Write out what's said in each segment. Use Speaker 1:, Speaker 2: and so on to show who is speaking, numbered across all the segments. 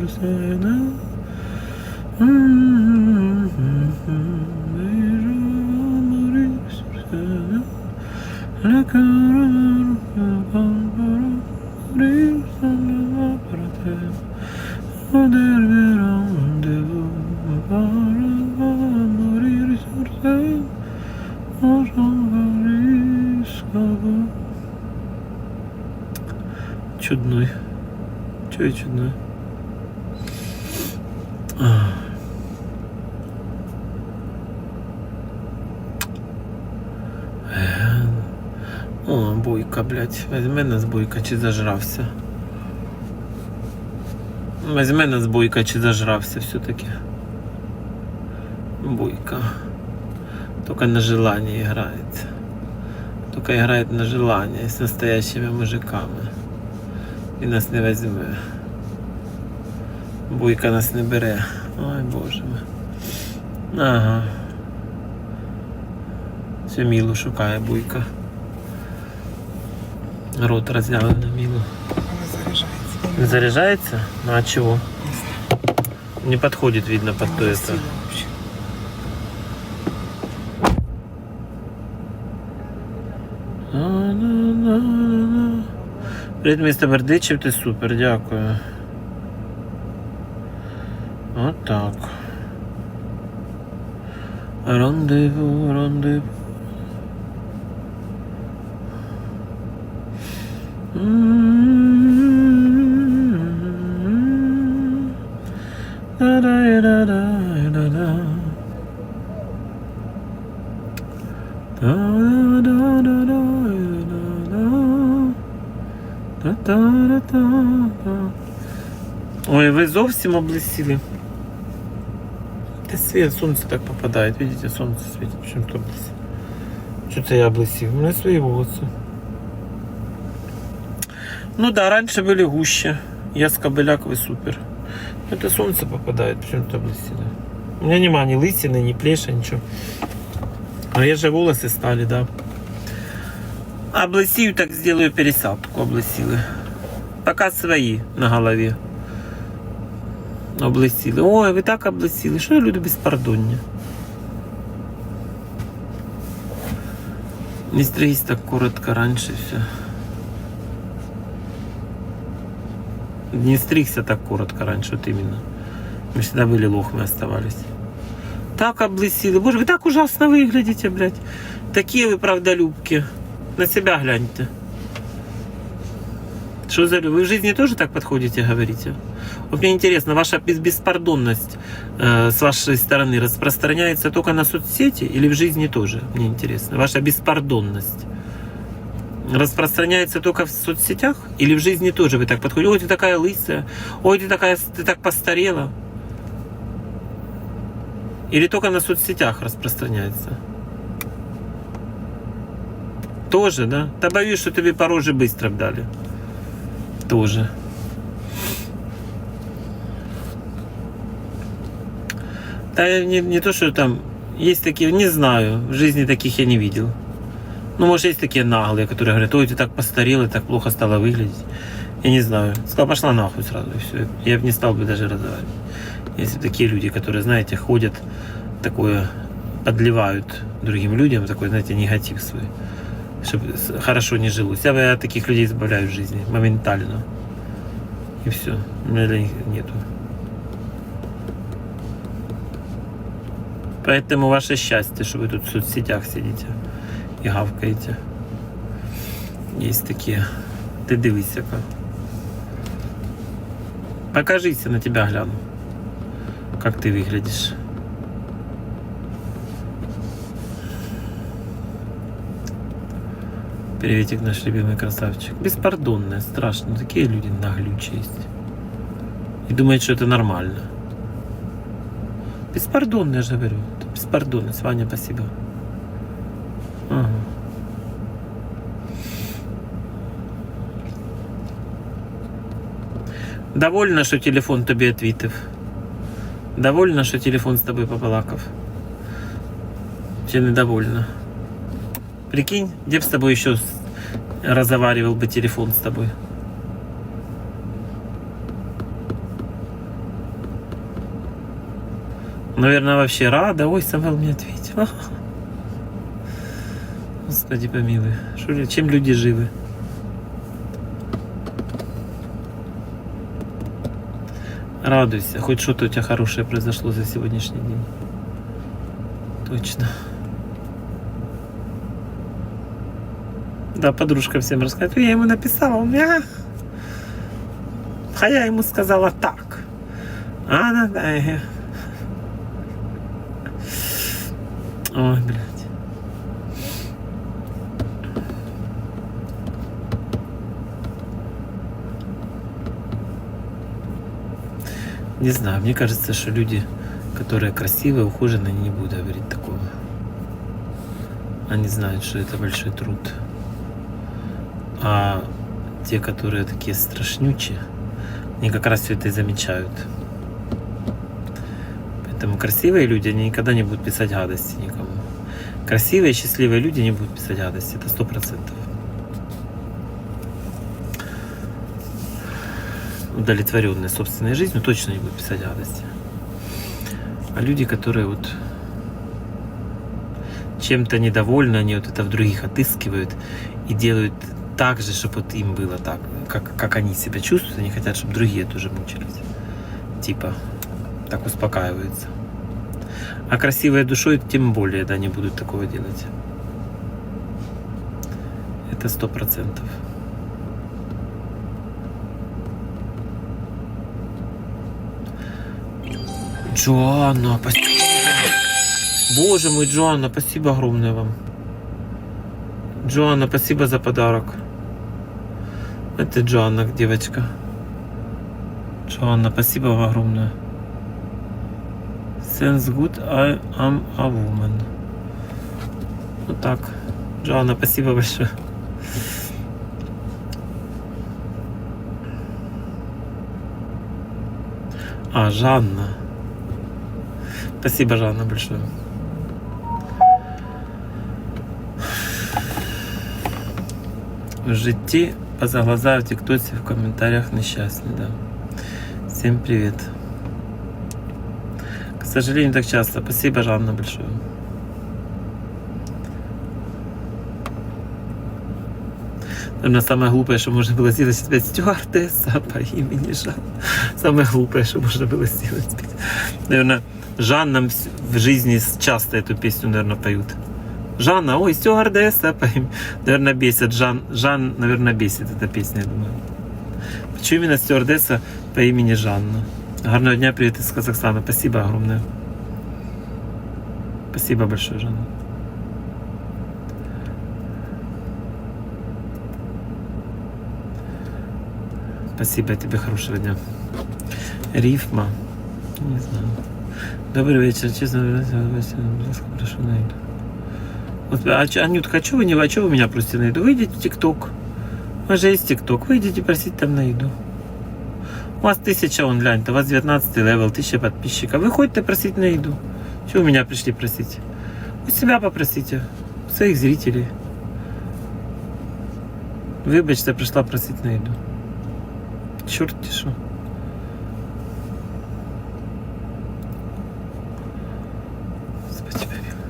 Speaker 1: görsene Bir ömür yürsene чи зажрався. Візьми нас буйка, чи зажрався все-таки. Буйка. Только на желание играет. Только играет на желание с настоящими мужиками. І нас не візьме. Буйка нас не бере. Ой, боже мой. Ага. Все мілу шукає буйка. Рот роззявив на мілу.
Speaker 2: Она заряжается.
Speaker 1: Не заряжается? Ну а чего? Не подходит, видно, под то это.
Speaker 2: Красиво вообще.
Speaker 1: А-на-на-на. Привіт, місто Бердичів, ти супер, дякую. Отак. Рандеву, рандеву. Ой, ви зовсім облесили. Та свет, сонце так попадає. Видите, сонце світить, почему то облесил. Що це я облесив? У мене свої волоси. Ну да, раньше были гуще. Я с кобыляковый супер. Это солнце попадает, почему-то облесили. У меня нема ни лысины, ни плеша, ничего. А я же волосы стали, да. Облысею, так сделаю пересадку облысилы. Пока свои на голове. Облысили. Ой, ви так облысили. Що люди безпардонні? Не стригись так коротко раньше все. Не стригся так коротко раньше, вот именно. Мы всегда были лохмы оставались. Так облысили. Боже, вы так ужасно выглядите, блядь. Такие вы правдолюбки. На себя гляньте. Что за Вы в жизни тоже так подходите, говорите? Вот мне интересно, ваша бес- беспардонность э, с вашей стороны распространяется только на соцсети или в жизни тоже? Мне интересно. Ваша беспардонность распространяется только в соцсетях или в жизни тоже вы так подходите? Ой, ты такая лысая, ой, ты такая, ты так постарела. Или только на соцсетях распространяется? Тоже, да? Да боюсь, что тебе по роже быстро дали. Тоже. Да не, не то, что там есть такие, не знаю, в жизни таких я не видел. Ну, может, есть такие наглые, которые говорят, ой, ты так постарел и так плохо стала выглядеть. Я не знаю. Сказал, пошла нахуй сразу, и все. Я бы не стал бы даже разговаривать. Если такие люди, которые, знаете, ходят, такое, подливают другим людям, такой, знаете, негатив свой, чтобы с- хорошо не жилось. Я бы от таких людей избавляю в жизни, моментально. И все. У меня для них нету. Поэтому ваше счастье, что вы тут в соцсетях сидите И гавкаете. Есть такие. Ты дивись, яка. Покажись, я на тебя гляну. Как ты выглядишь. Приветик, наш любимый красавчик. Беспардонная, страшно. Такие люди наглючие есть. И думают, что это нормально. Беспардонная, я же говорю. Беспардонность. Ваня, спасибо. Довольна, що телефон тобі відвітив. Довольна, що телефон з тобою побалакав. Чи недовольна? Прикинь, где б с тобой еще с- разговаривал бы телефон с тобой? Наверное, вообще рада. Ой, Самвел мне ответил. Господи помилуй. Что, ли- чем люди живы? Радуйся. Хоть что-то у тебя хорошее произошло за сегодняшний день. Точно. Да, подружка всем рассказывает. Я ему написала, он меня... А я ему сказала так. А да, э. Ой, блядь. Не знаю, мне кажется, что люди, которые красивые, ухоженные, не будут говорить такого. Они знают, что это большой труд. А те, которые такие страшнючие, они как раз все это и замечают. Поэтому красивые люди, они никогда не будут писать гадости никому. Красивые, счастливые люди не будут писать гадости, это сто процентов. Удовлетворенные собственной жизнью точно не будут писать гадости. А люди, которые вот чем-то недовольны, они вот это в других отыскивают и делают так же, чтобы вот им было так, как, как они себя чувствуют, они хотят, чтобы другие тоже мучились. Типа, так успокаиваются. А красивой душой тем более, да, не будут такого делать. Это сто процентов. Джоанна, спасибо. Боже мой, Джоанна, спасибо огромное вам. Джоанна, спасибо за подарок. Это Джоанна, девочка. Джоанна, спасибо вам огромное. Sense good, I am a woman. Вот так. Джоанна, спасибо большое. А, Жанна. Спасибо, Жанна, большое. В житті поза глаза в тіктоці в комментариях несчастный, да. Всем привет. К сожалению, так часто. Спасибо, Жанна, большое. Наверное, самое глупое, что можно было сделать, это стюардесса по имени Жанна. Самое глупое, что можно было сделать. Наверное, Жанна в жизни часто эту песню, наверное, поют. Жанна, ой, стюардесса, по им- наверное, бесит. Жан, Жан, наверное, бесит эта песня, я думаю. Почему именно стюардесса по имени Жанна? Гарного дня, привет из Казахстана. Спасибо огромное. Спасибо большое, Жанна. Спасибо тебе, хорошего дня. Рифма. Не знаю. Добрый вечер, честно говоря, прошу на еду. Вот, а, Анютка, а что вы не а чё вы меня просите на еду? Выйдите в ТикТок. У вас же есть ТикТок. Выйдите просить там на еду. У вас тысяча, он гляньте, у вас 19 левел, тысяча подписчиков. Выходите просить на еду. Чего вы меня пришли просить? У себя попросите, у своих зрителей. Вибачте, пришла просить на еду. Черт що. Господи, помилуй.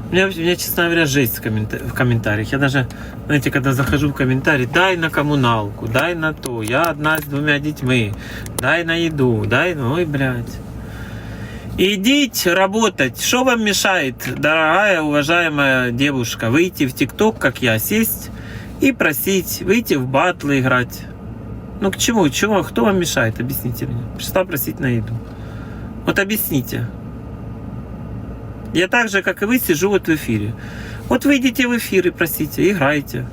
Speaker 1: У меня, меня, честно говоря, жесть в, коммента- в комментариях. Я даже, знаете, когда захожу в комментарий, дай на коммуналку, дай на то, я одна с двумя детьми, дай на еду, дай, ну, ой, блядь. Идите работать. Что вам мешает, дорогая, уважаемая девушка, выйти в ТикТок, как я, сесть и просить, выйти в батлы играть? Ну к чему? Чего? Кто вам мешает? Объясните мне. Пришла просить на еду. Вот объясните. Я так же, как и вы, сижу вот в эфире. Вот выйдите в эфир и просите, играйте.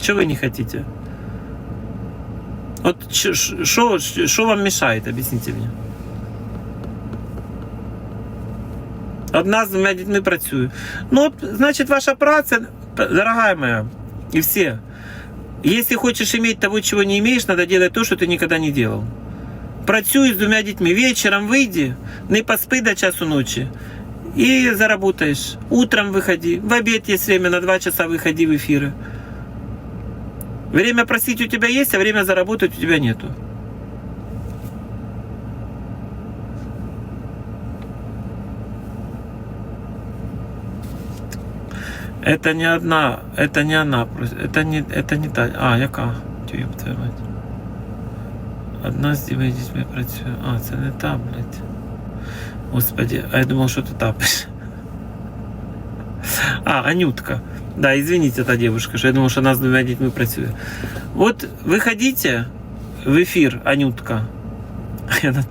Speaker 1: Чего вы не хотите? Вот что вам мешает, объясните мне. Одна з двома дітьми працюю. Ну, от, значить, ваша праця, дорогая моя, и все. Если хочешь иметь того, чего не имеешь, надо делать то, что ты никогда не делал. Працюй с двумя детьми. Вечером выйди, не поспи до часу ночи и заработаешь. Утром выходи, в обед есть время, на два часа выходи в эфиры. Время просить у тебя есть, а время заработать у тебя нету. Это не одна, это не она, это не, это не та. А, яка? Ёб твою мать. Одна з дітьми працює. А, це не та, блядь. Господи, а я думал, что ты та пишешь. А, Анютка. Да, извините, та девушка, что я думал, что она с двумя детьми працює. Вот выходите в эфир, Анютка. А я на.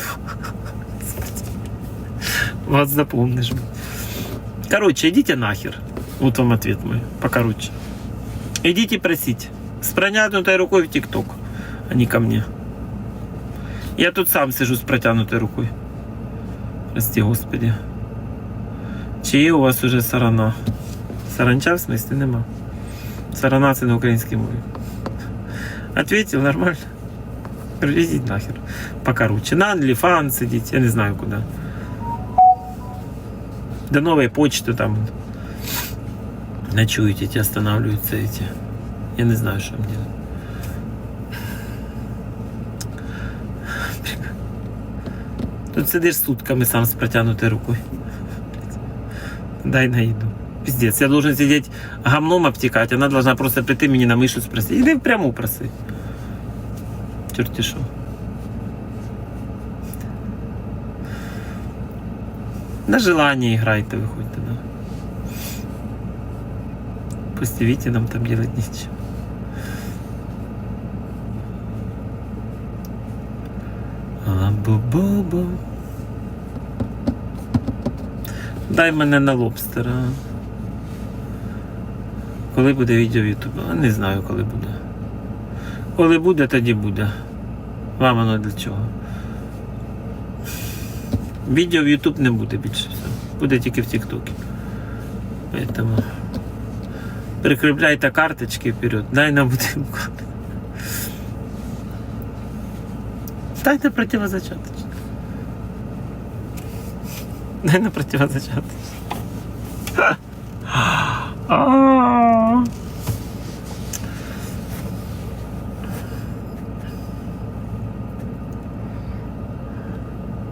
Speaker 1: Вас запомнишь. Короче, идите нахер. Вот вам ответ мой, покороче. Идите просить. С протянутой рукой в ТикТок, а не ко мне. Я тут сам сижу с протянутой рукой Прости, Господи. Чи у вас уже сарана? Саранча в смысле нема. Сарана це на українській мові. Ответил нормально. Привезіть нахер. Покороче. На OnlyFans сидіть, я не знаю куди. До новой почты там ночуете, эти останавливаются эти. Я не знаю, что им делать. Тут сидиш сутками сам с протянутой рукой. Дай найду. Пиздец, я должен сидеть гамном обтекать, она должна просто прийти мне на мышу спросить. Иди прямо проси. Черти шо. На желание играйте, выходите, да. Пусть видите, нам там делать нечего. Ла-бу-бу-бу. Дай мене на лобстера. Коли буде відео в Ютубі? Не знаю, коли буде. Коли буде, тоді буде. Вам воно для чого? Відео в Ютуб не буде більше всього. Буде тільки в Тіктокі. Поэтому прикрепляйте карточки вперед. Дай на бутилку. Дайте противозачаточку. Дай на противозачаточку. А.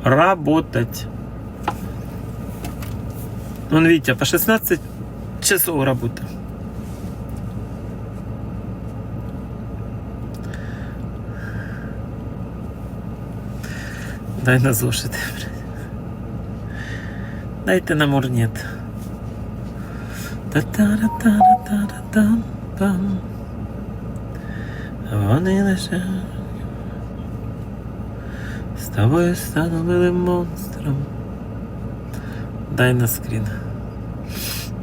Speaker 1: Работать. Вон видите, по 16 часов работа. Дай на зошити. Дайте на мурнет. Та-та-ра-та-ра-та-ра-там-пам. Вони лише з тобою стану милим монстром. Дай на скрін.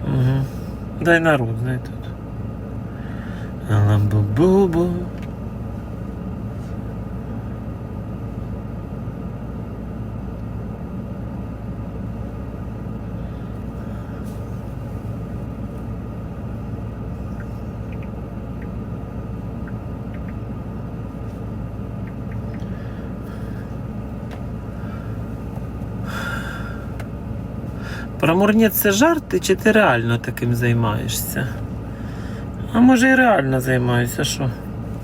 Speaker 1: Угу. Дай народ, дай тут. Ламбу-бу-бу. Про мурнет це жарти, чи ти реально таким займаєшся? А може і реально займаюся, що?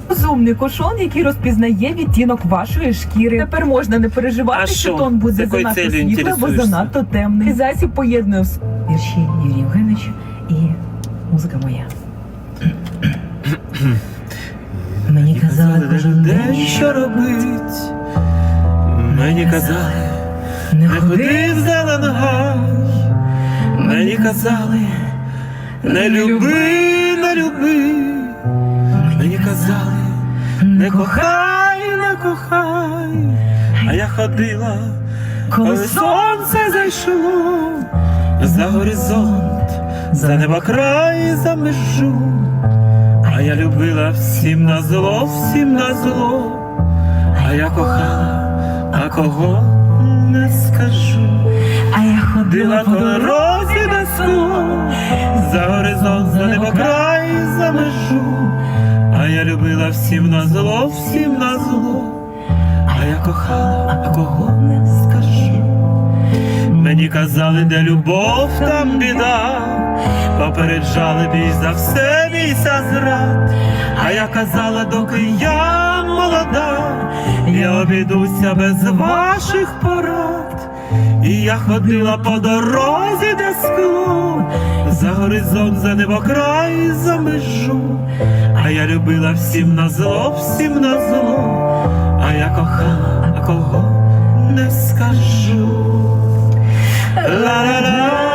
Speaker 3: Розумний кошон, який розпізнає відтінок вашої шкіри. Тепер можна не переживати,
Speaker 1: А
Speaker 3: що
Speaker 1: що?
Speaker 3: тон буде
Speaker 1: якою
Speaker 3: занадто
Speaker 1: целью
Speaker 3: світлий або
Speaker 1: інтересуєшся?
Speaker 3: занадто темний. Засіб поєднує в вірші Юрія Євгеновича і музика моя. Мені казали кожен день, що
Speaker 1: робить. Мені казали,
Speaker 3: не
Speaker 1: не
Speaker 3: ходи.
Speaker 1: в зелений гай. Мені казали, не люби, не люби. Мені казали, не кохай, не кохай. А я ходила, коли сонце зайшло за горизонт, за небокрай, за межу. А я любила всім на зло, всім на зло. А я кохала, а кого не скажу.
Speaker 3: Ходила
Speaker 1: по дорозі скло, за горизонт, за небокрай, за межу. А я любила всім на зло, всім на зло. А я кохала, а кого не скажу. Мені казали, де любов, там біда. Попереджали бій за все, бійся зрад. А я казала, доки я молода, я обійдуся без ваших порад. І я ходила по дорозі, де скло, за горизонт, за небокрай, за межу. А я любила всім на зло, всім на зло, а я кохала, а кого не скажу. Ла-ла-ла,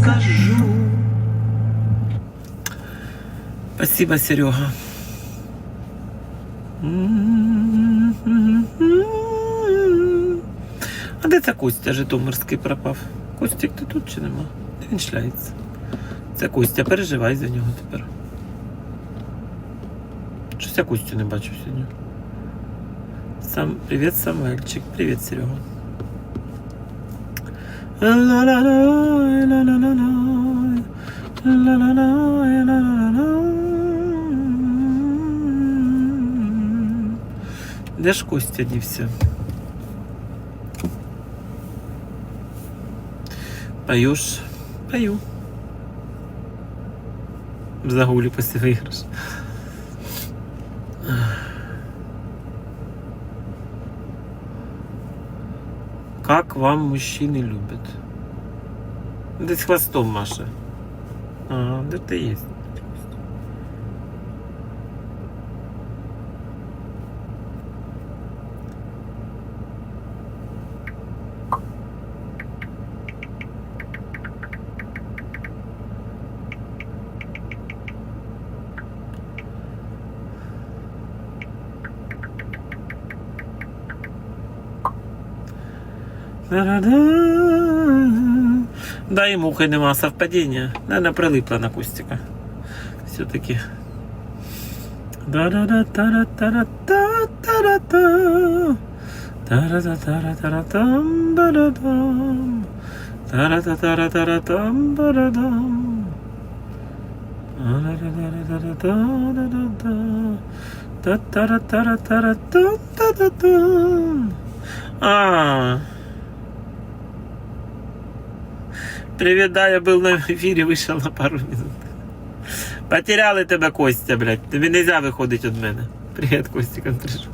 Speaker 1: скажу. Спасибо, Серега. А де це Костя Житомирський пропав? Костік, ти тут чи нема? Де Він шляється. Це Костя, переживай за нього тепер. Щось я Костю не бачу сьогодні. Сам... Привіт, Самвельчик. Привіт, Серега. Де ж Костя дівся? Поешь? Пою. В загулі після виграш. Как вам мужчины любят? Десь хвостом Маша. Ага, де ти є? Да, і мухи нема совпадения, Наверное, прилипла на кустика. Все-таки. А, Привет, да, я был на эфире, вышел на пару минут. Потеряли тебе, Костя, блядь. Тобі нельзя виходити від мене. Привіт, Костя Контриш.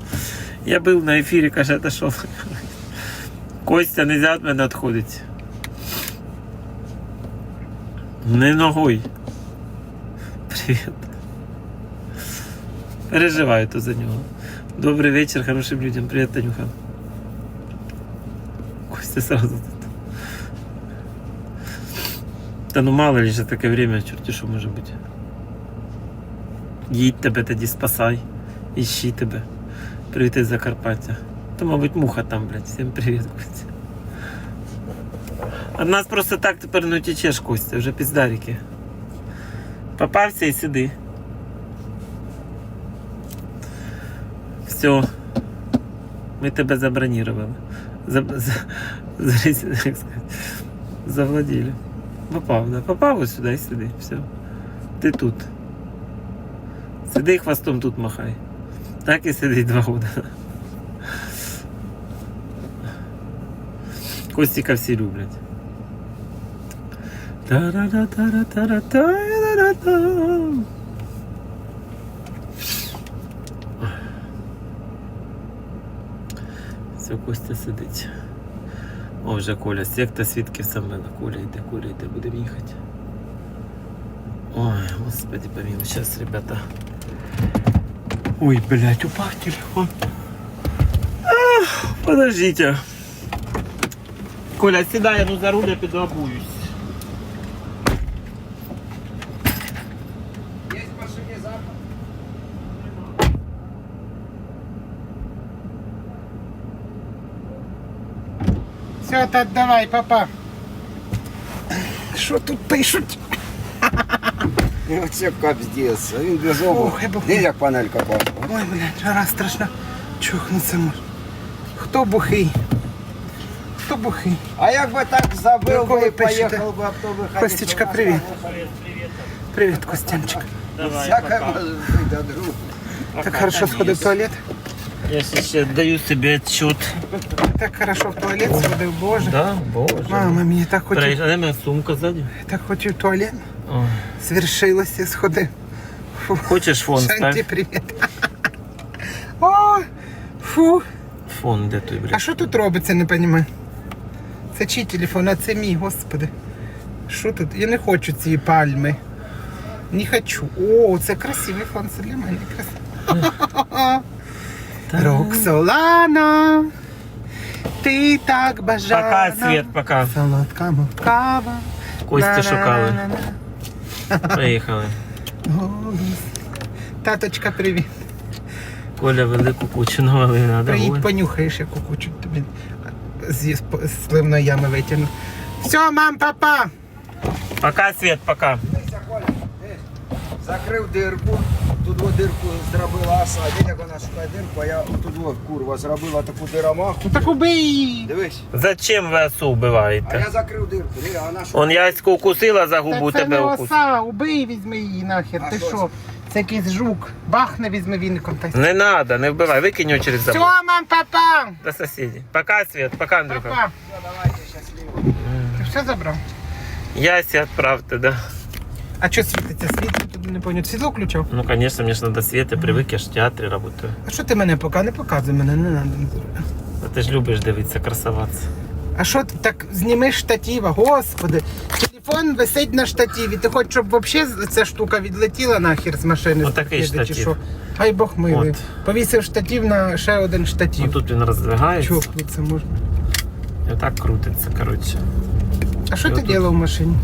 Speaker 1: Я був на ефірі, каже, отошов. Костя, нельзя від мене відходити. Не ногой. Привіт. Переживаю то за нього. Добрий вечір хорошим людям. Привіт, Танюха. Костя сразу тут. Та ну мало ли же таке время, чорті що може бути. Їдь тебе тоді спасай. Іщи тебе. Привіт із Закарпаття. То, мабуть, муха там, блядь. Всім привіт, Костя. От нас просто так тепер не утечеш, Костя, вже піздарики. Попався і сиди. Все. Ми тебе забронировали. За, за, за, сказати, завладіли. Попав, да. Попав ось сюди і сиди. Все. Ти тут. Сиди хвостом тут махай. Так і сиди два года. Костіка всі люблять. Все, Костя сидить. О, вже Коля, секта свідків Самвела. Коля йде, Коля йде, будемо їхати. Ой, господи помилуй, сейчас, ребята. Ой, блядь, упав телефон. Ах, подождите. Коля, сідай, ну за руль я.
Speaker 2: Все, та давай, папа. Що тут пишуть?
Speaker 4: І оце капздець. А Він без обув.
Speaker 2: Ох, я б-
Speaker 4: Дивись, як панелька пахла.
Speaker 2: Ой, блядь, жара страшна. Чухнуться може. Хто бухий? Хто бухий?
Speaker 4: А як би так забив
Speaker 2: Якого
Speaker 4: би і
Speaker 2: пишете?
Speaker 4: поїхав би автобус.
Speaker 2: Костечка, привіт. Привіт, Костянчик.
Speaker 4: Всяке може бути, а друг.
Speaker 2: Так хорошо сходив в туалет.
Speaker 1: Я ще даю собі отчет.
Speaker 2: Так хорошо в туалет сходив, боже.
Speaker 1: Да, боже.
Speaker 2: Мама, мені так хотів,
Speaker 1: Проїжджай, дай мене сумка ззаді.
Speaker 2: так хотів в туалет.
Speaker 1: О.
Speaker 2: Свершилося, сходив. Фу.
Speaker 1: Хочеш фон
Speaker 2: Шанті,
Speaker 1: став?
Speaker 2: привіт. О, фу.
Speaker 1: Фон де той,
Speaker 2: А
Speaker 1: блядь?
Speaker 2: що тут робиться, не розумію. Це чий телефон, а це мій, господи. Що тут? Я не хочу цієї пальми. Не хочу. О, це красивий фон, це для мене красивий. Роксолана, ти так бажана.
Speaker 1: Пока, Свет, пока.
Speaker 2: Солодка мов кава.
Speaker 1: Костю шукали. Поїхали.
Speaker 2: Голос. Таточка, привіт.
Speaker 1: Коля велику кучу навалив, надо.
Speaker 2: Приїдь, понюхаєш, яку кучу тобі з, з сливної ями витягну. Все, мам, папа.
Speaker 1: Пока, Свет, пока.
Speaker 4: Закрив дирку, тут во дирку зробила оса. Дивись, як вона шукає дирку, а я тут во, курва зробила таку дирамаху.
Speaker 2: Ну так убий її.
Speaker 4: Дивись.
Speaker 1: Зачем ви осу
Speaker 4: А
Speaker 1: вбиваєте?
Speaker 4: я закрив дирку, диви, а вона шукає.
Speaker 1: Он яську укусила за губу,
Speaker 2: Та це
Speaker 1: тебе
Speaker 2: не
Speaker 1: укусила.
Speaker 2: оса, убий, візьми її нахер.
Speaker 4: А
Speaker 2: Ти
Speaker 4: що
Speaker 2: що?
Speaker 4: це?
Speaker 2: Якийсь жук. Бахне візьми віником. Та...
Speaker 1: Не надо, не вбивай, викинь його через
Speaker 2: Все, мам, папа.
Speaker 1: До сусідів. Пока, Свет, пока, Андрюха.
Speaker 2: Папа.
Speaker 4: Все, давайте, щасливо.
Speaker 2: Ти все забрав?
Speaker 1: Яся відправте, да.
Speaker 2: А що світиться? Тобі не поняв. Світло включав?
Speaker 1: Ну, конечно, мне ж надо Света, привик, я ж в театрі работаю.
Speaker 2: А що ти мене поки? Не показуй мене, не треба.
Speaker 1: А ти ж любиш дивитися, красуватися.
Speaker 2: А що ти так знімеш штатива? Господи, телефон висить на штативі. Ти хочеш, щоб взагалі ця штука відлетіла нахер з машини? з
Speaker 1: Отакий
Speaker 2: чи
Speaker 1: штатив.
Speaker 2: що? Хай Бог милий.
Speaker 1: От.
Speaker 2: Повісив штатив на ще один
Speaker 1: Ну,
Speaker 2: штатив.
Speaker 1: тут він роздвигається
Speaker 2: Чухнуться можна.
Speaker 1: і отак крутиться, коротше.
Speaker 2: А що
Speaker 1: І
Speaker 2: ти
Speaker 1: отут.
Speaker 2: робив в машині?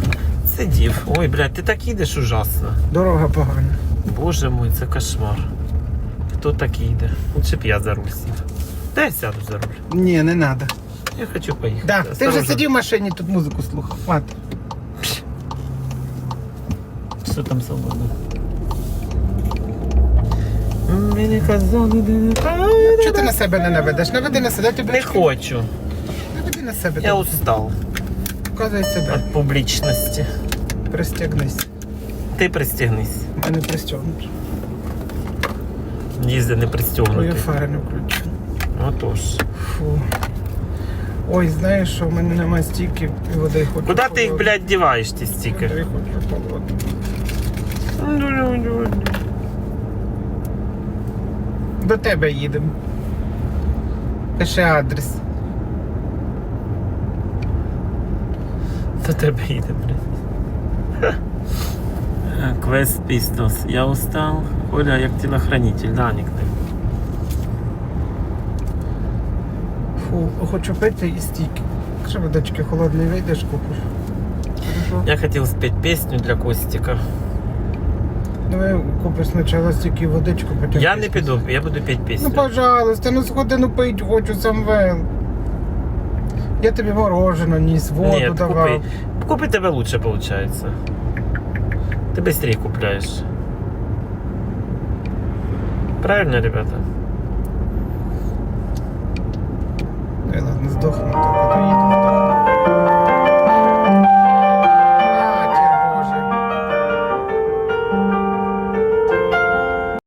Speaker 1: Сидів. Ой, блядь, ти так їдеш ужасно.
Speaker 2: Дорога погана.
Speaker 1: Боже мой, це кошмар. Хто так їде? Лучше б я за руль сів. Дай я сяду за руль.
Speaker 2: Ні, не треба.
Speaker 1: Я хочу поїхати.
Speaker 2: Да. Ти вже сидів в машині, тут музику слухав. От.
Speaker 1: Що там свободно? Мені казали, де не
Speaker 2: Чого ти на себе не наведеш? Наведи на себе, тобі
Speaker 1: Не хочу.
Speaker 2: наведи на себе.
Speaker 1: Я устал
Speaker 2: Показуй себе.
Speaker 1: від публічності.
Speaker 2: Пристягнись.
Speaker 1: Ти пристігнись.
Speaker 2: Мене пристягнуть.
Speaker 1: Їзди не
Speaker 2: Твої
Speaker 1: пристягнути.
Speaker 2: фари не включені.
Speaker 1: Отож.
Speaker 2: Фу. Ой, знаєш, що в мене немає стіків і води хочу.
Speaker 1: Куди ти їх, блядь, діваєш, ті стіки?
Speaker 2: Води хочу холодну. До тебе їдемо. Пиши адрес.
Speaker 1: Тебе їде, блядь. Квест Пистос. Я устал. Коля, як телохранитель, да, нікнейм.
Speaker 2: Фу, хочу пити і стіки. Якщо водички холодної вийдеш, купиш. Хорошо.
Speaker 1: Я хотів спеть пісню для Костика.
Speaker 2: Давай купиш спочатку стільки водичку, потім.
Speaker 1: Я не піду, я буду петь
Speaker 2: Ну, пожалуйста, ну сходи, ну пить хочу, Самвел. Я тобі мороженое ніс, воду
Speaker 1: Ні,
Speaker 2: давав.
Speaker 1: купи. Купи тебе лучше получается. Ты быстрее купляешь. Правильно, ребята?
Speaker 2: Ой, ладно, здохну, то коли їду.